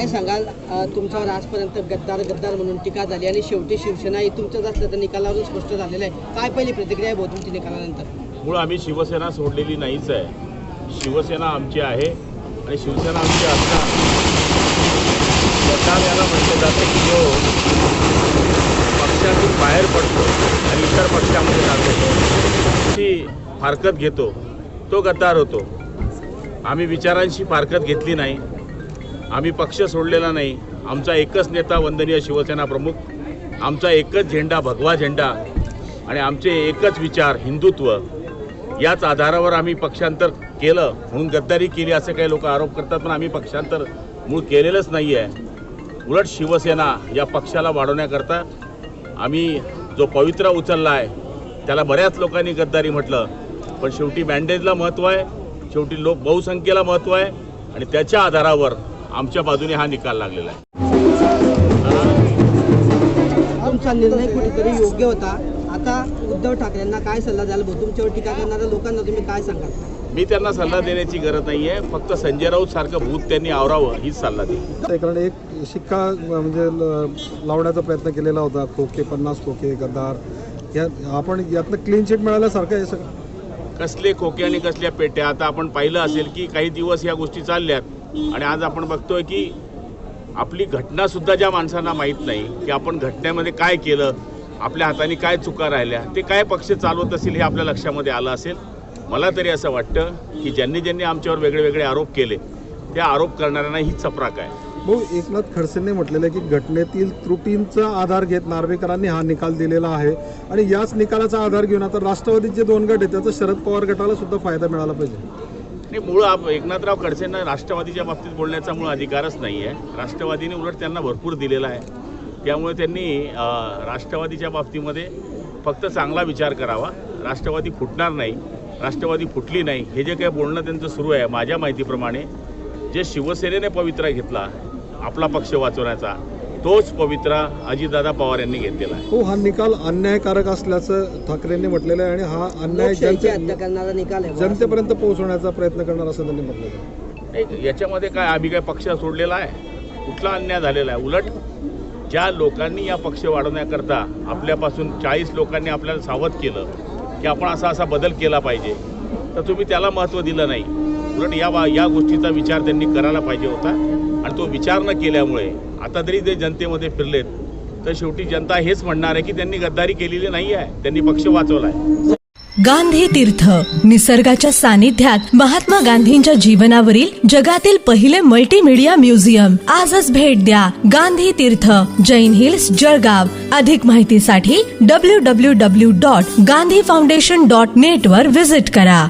काय सांगाल? तुमच्यावर आजपर्यंत गद्दार गद्दार म्हणून टीका झाली आणि शेवटी शिवसेना ही तुमचंच असलं तर निकालावरून स्पष्ट झालेलं आहे. काय पहिली प्रतिक्रिया आहे भाऊ तुमची निकालानंतर? मूळ आम्ही शिवसेना सोडलेली नाहीच आहे. शिवसेना आमची आहे आणि शिवसेना आमची असता. गद्दार याला म्हटलं जातं की जो पक्षातून बाहेर पडतो आणि इतर पक्षामध्ये जातो. ती फारकत घेतो. तो गद्दार होतो. आम्ही विचारांशी फारकत घेतली नाही. आम्ही पक्ष सोडलेला नाही. आमचा एकच नेता वंदनीय शिवसेना प्रमुख आमचा एकच झेंडा भगवा झेंडा आणि आमचे एकच विचार हिंदुत्व. याच आधारावर आम्ही पक्षांतर केलं म्हणून गद्दारी केली असे काही लोक आरोप करतात पण आम्ही पक्षांतर मूळ केलेलंच नाही आहे उलट शिवसेना या पक्षाला वाढवण्याकरता आम्ही जो पवित्रा उचलला आहे त्याला बऱ्याच लोकांनी गद्दारी म्हटलं. पण शेवटी बँडेजला महत्त्व आहे शेवटी लोक बहुसंख्येला महत्त्व आहे आणि त्याच्या आधारावर आमच्या बाजूने हा निकाल लागलेला आहे. तुमचा निर्णय कुठेतरी योग्य होता. आता उद्धव ठाकरेंना काय सल्ला द्याल? भाऊ तुमच्यावर टीका करणाऱ्या लोकांना तुम्ही काय सांगाल? मी त्यांना सल्ला देण्याची गरज नाही आहे फक्त संजय राऊत सारखं भूत त्यांनी आवरावं हीच सल्ला देईल. ते कारण एक शिक्का म्हणजे ल- लावण्याचा प्रयत्न केलेला होता. खोके पन्नास खोके गद्दार. या आपण यातनं क्लीन चिट मिळाल्यासारखं आहे सगळं. कसले खोके आणि कसल्या पेट्या? आता आपण पाहिलं असेल की काही दिवस या गोष्टी चालल्यात. आणि आज आपण बघतोय की आपली घटनासुद्धा ज्या माणसांना माहीत नाही की आपण घटनेमध्ये काय केलं आपल्या हाताने काय चुका राहिल्या ते काय पक्ष चालवत असेल हे आपल्या लक्षामध्ये आलं असेल. मला तरी असं वाटतं की ज्यांनी ज्यांनी आमच्यावर वेगळे वेगळे आरोप केले त्या आरोप करणाऱ्यांना ही चपराक आहे. भाऊ एकनाथ खडसेंनी म्हटलेलं आहे की घटनेतील त्रुटींचा आधार घेत नार्वेकरांनी हा निकाल दिलेला आहे. आणि याच निकालाचा आधार घेऊन आता राष्ट्रवादीचे दोन गट आहेत त्याचा शरद पवार गटाला सुद्धा फायदा मिळाला पाहिजे. आणि मूळ आप- एकनाथराव खडसेंना राष्ट्रवादीच्या बाबतीत बोलण्याचा मूळ अधिकारच नाही आहे राष्ट्रवादीने उलट त्यांना भरपूर दिलेला आहे. त्यामुळे त्यांनी राष्ट्रवादीच्या बाबतीमध्ये फक्त चांगला विचार करावा. राष्ट्रवादी फुटणार नाही राष्ट्रवादी फुटली नाही हे जे काही बोलणं त्यांचं सुरू आहे माझ्या माहितीप्रमाणे जे शिवसेनेने पवित्रा घेतला आपला पक्ष वाचवण्याचा तोच पवित्रा अजितदादा पवार यांनी घेतलेला आहे. हो हा निकाल अन्यायकारक असल्याचं ठाकरेंनी म्हटलेलं आहे आणि हा अन्याय लोकशाहीची जनते हत्या करणारा निकाल आहे. जनतेपर्यंत पोहोचवण्याचा प्रयत्न करणार असं त्यांनी म्हटलेलं आहे. नाही याच्यामध्ये काय आम्ही काय पक्ष सोडलेला आहे? कुठला अन्याय झालेला आहे? उलट ज्या लोकांनी या पक्ष वाढवण्याकरता आपल्यापासून चाळीस लोकांनी आपल्याला सावध केलं की आपण असा असा बदल केला पाहिजे तर तुम्ही त्याला महत्त्व दिलं नाही. उलट या बा या गोष्टीचा विचार त्यांनी करायला पाहिजे होता. तो विचार न केल्यामुळे आता तरी ते जनतेमध्ये फिरलेत तर शेवटी जनता हेच म्हणणार आहे की त्यांनी गद्दारी केलेली नाही आहे त्यांनी पक्ष वाचवला आहे गांधी तीर्थ निसर्गाच्या सानिध्यात महात्मा गांधींच्या जीवनावरील जगातील पहिले मल्टीमीडिया म्युझियम आजच भेट द्या गांधी तीर्थ जैन हिल्स जळगाव. अधिक माहितीसाठी W W W dot Gandhi foundation dot net वर विजिट करा.